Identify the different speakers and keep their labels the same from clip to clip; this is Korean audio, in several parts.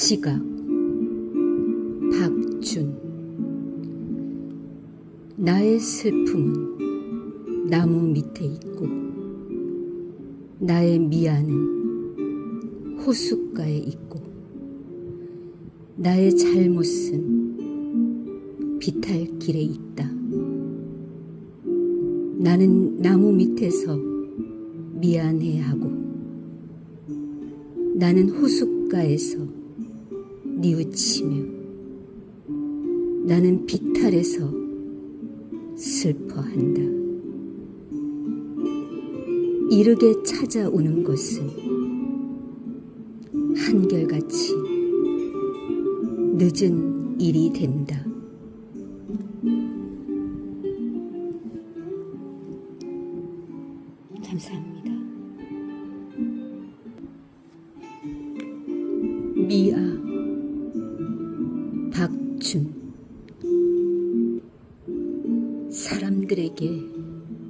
Speaker 1: 지각 박준 나의 슬픔은 나무 밑에 있고 나의 미안은 호숫가에 있고 나의 잘못은 비탈길에 있다. 나는 나무 밑에서 미안해하고 나는 호숫가에서 뉘우치며 나는 비탈에서 슬퍼한다. 이르게 찾아오는 것은 한결같이 늦은 일이 된다. 감사합니다. 미아 박준 사람들에게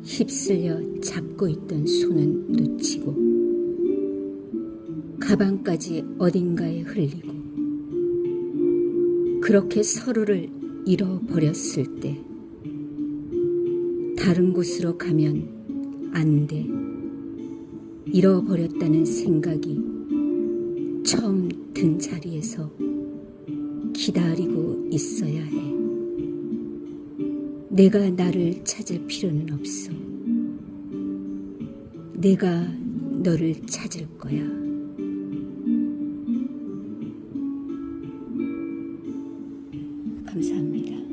Speaker 1: 휩쓸려 잡고 있던 손은 놓치고 가방까지 어딘가에 흘리고 그렇게 서로를 잃어버렸을 때 다른 곳으로 가면 안 돼. 잃어버렸다는 생각이 처음 든 자리에서 기다리고 있어야 해. 내가 나를 찾을 필요는 없어. 내가 너를 찾을 거야. 감사합니다.